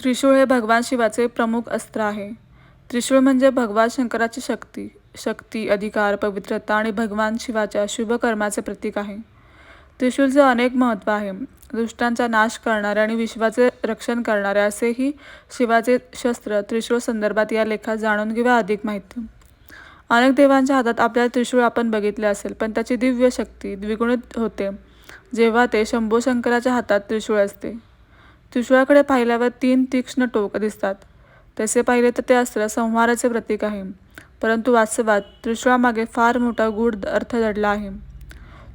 त्रिशूळ हे भगवान शिवाचे प्रमुख अस्त्र आहे. त्रिशूळ म्हणजे भगवान शंकराची शक्ती शक्ती अधिकार पवित्रता आणि भगवान शिवाच्या शुभ कर्माचे प्रतीक आहे. त्रिशूलचे अनेक महत्त्व आहे. दुष्टांचा नाश करणारे आणि विश्वाचे रक्षण करणारे असेही शिवाचे शस्त्र त्रिशूळ संदर्भात या लेखात जाणून घेऊया अधिक माहिती. अनेक देवांच्या हातात आपल्याला त्रिशूळ आपण बघितले असेल पण त्याची दिव्य शक्ती द्विगुणित होते. जेव्हा ते शंभू शंकराच्या हातात त्रिशूळ असते. त्रिशूळाकडे पाहिल्यावर तीन तीक्ष्ण टोक दिसतात. तसे पाहिले तर ते अस्त्र संहाराचे प्रतीक आहे. परंतु वास्तवात त्रिशूळामागे फार मोठा गूढ अर्थ दडला आहे.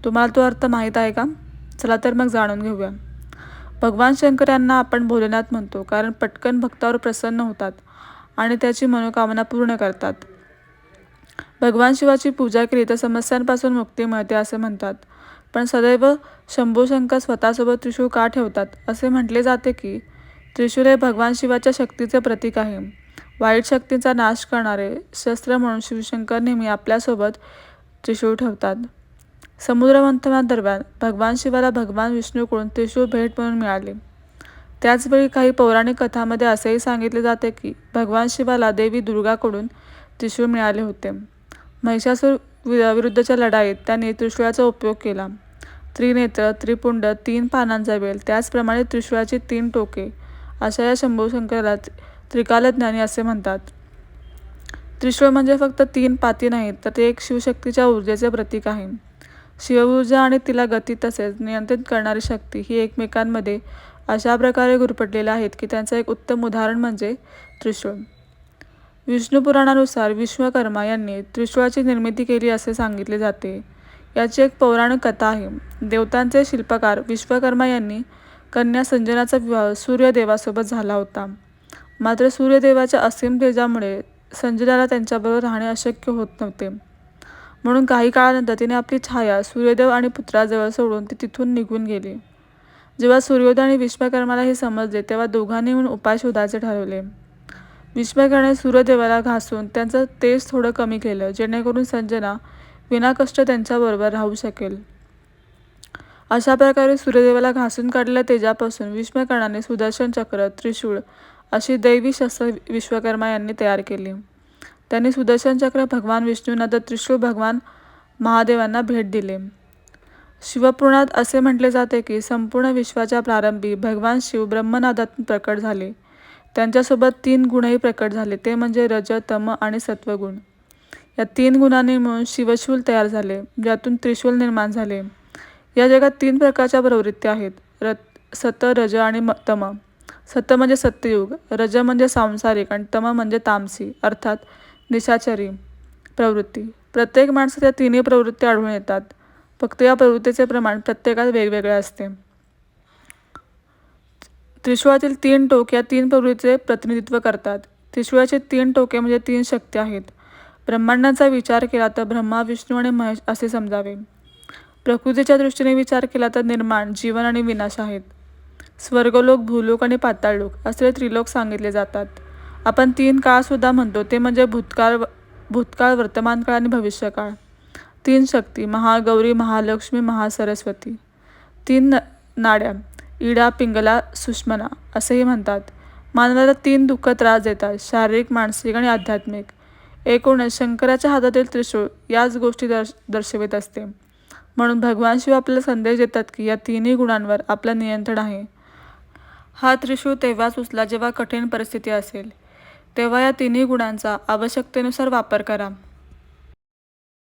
तुम्हाला तो अर्थ माहीत आहे का? चला तर मग जाणून घेऊया. भगवान शंकर यांना आपण भोलेनाथ म्हणतो कारण पटकन भक्तावर प्रसन्न होतात आणि त्याची मनोकामना पूर्ण करतात. भगवान शिवाची पूजा केली तर समस्यांपासून मुक्ती मिळते असे म्हणतात. पण सदैव शंभूशंकर स्वतःसोबत त्रिशूळ का ठेवतात? असे म्हटले जाते की त्रिशूळ हे भगवान शिवाच्या शक्तीचे प्रतीक आहे. वाईट शक्तींचा नाश करणारे शस्त्र म्हणून शिवशंकर नेहमी आपल्यासोबत त्रिशूळ ठेवतात. समुद्र मंथनादरम्यान भगवान शिवाला भगवान विष्णूकडून त्रिशूळ भेट म्हणून मिळाले. त्याचवेळी काही पौराणिक कथांमध्ये असेही सांगितले जाते की भगवान शिवाला देवी दुर्गाकडून त्रिशूळ मिळाले होते. महिषासूर विरुद्धच्या लढाईत त्यांनी त्रिशूळाचा उपयोग केला. त्रिनेत्र त्रिपुंड तीन पानांचा वेल त्याचप्रमाणे त्रिशूळाची तीन टोके अशा या शंभूशंकराला त्रिकालज्ञानी असे म्हणतात. त्रिशूळ म्हणजे फक्त तीन पाती नाहीत तर ते एक शिवशक्तीच्या ऊर्जेचे प्रतीक आहे. शिवऊर्जा आणि तिला गती तसेच नियंत्रित करणारी शक्ती ही एकमेकांमध्ये अशा प्रकारे गुरपटलेल्या आहेत की त्यांचं एक उत्तम उदाहरण म्हणजे त्रिशूळ. विष्णू पुराणानुसार विश्वकर्मा यांनी त्रिशूळाची निर्मिती केली असे सांगितले जाते. याची एक पौराणिक कथा आहे. देवतांचे शिल्पकार विश्वकर्मा यांनी कन्या संजनाचा विवाह सूर्यदेवासोबत झाला होता. मात्र सूर्यदेवाच्या असीम तेजामुळे संजनाला त्यांच्याबरोबर राहणे अशक्य होत नव्हते. म्हणून काही काळानंतर तिने आपली छाया सूर्यदेव आणि पुत्राजवळ सोडून ती तिथून निघून गेली. जेव्हा सूर्योदय आणि विश्वकर्माला हे समजले तेव्हा दोघांनी म्हणून उपाय शोधायचे ठरवले. विश्वकर्माने सूर्यदेवाला घासून त्यांचं तेज थोडं कमी केलं जेणेकरून संजना विनाकष्ट त्यांच्याबरोबर राहू शकेल. अशा प्रकारे सूर्यदेवाला घासून काढलेल्या तेजापासून विश्वकर्णाने सुदर्शन चक्र त्रिशूळ अशी दैवी शस्त्र विश्वकर्मा यांनी तयार केली. त्यांनी सुदर्शन चक्र भगवान विष्णूंना तर त्रिशूळ भगवान महादेवांना भेट दिले. शिवपुराणात असे म्हटले जाते की संपूर्ण विश्वाच्या प्रारंभी भगवान शिव ब्रह्मनादात प्रकट झाले. त्यांच्यासोबत तीन गुणही प्रकट झाले ते म्हणजे रज तम आणि सत्वगुण. या तीन गुणांनी मिळून शिवशूल तयार झाले ज्यातून त्रिशूल निर्माण झाले. या जगात तीन प्रकारच्या प्रवृत्ती आहेत र सत रज आणि म तम. सत म्हणजे सत्ययुग रज म्हणजे सांसारिक आणि तम म्हणजे तामसी अर्थात निशाचरी प्रवृत्ती. प्रत्येक माणसात या तिन्ही प्रवृत्ती आढळून येतात. फक्त या प्रवृत्तीचे प्रमाण प्रत्येकात वेगवेगळे असते. त्रिशूळातील तीन टोक या तीन प्रवृत्तीचे प्रतिनिधित्व करतात. त्रिशूळाचे तीन टोके म्हणजे तीन शक्ती आहेत. ब्रह्मांडाचा विचार केला तर ब्रह्मा विष्णू आणि महेश असे समजावे. प्रकृतीच्या दृष्टीने विचार केला तर निर्माण जीवन आणि विनाश आहेत. स्वर्गलोक भूलोक आणि पाताळलोक असे त्रिलोक सांगितले जातात. आपण तीन काळसुद्धा म्हणतो ते म्हणजे भूतकाळ भूतकाळ वर्तमान काळ आणि भविष्यकाळ. तीन शक्ती महागौरी महालक्ष्मी महासरस्वती. तीन न नाड्या इडा पिंगला सुष्मना असेही म्हणतात. मानवाला तीन दुःख त्रास देतात शारीरिक मानसिक आणि आध्यात्मिक. एकूणच शंकराच्या हातातील त्रिशूळ याच गोष्टी दर्श दर्शवित असते. म्हणून भगवान शिव आपला संदेश देतात की या तिन्ही गुणांवर आपलं नियंत्रण आहे. हा त्रिशूळ तेव्हाच उचला जेव्हा कठीण परिस्थिती असेल. तेव्हा या तिन्ही गुणांचा आवश्यकतेनुसार वापर करा.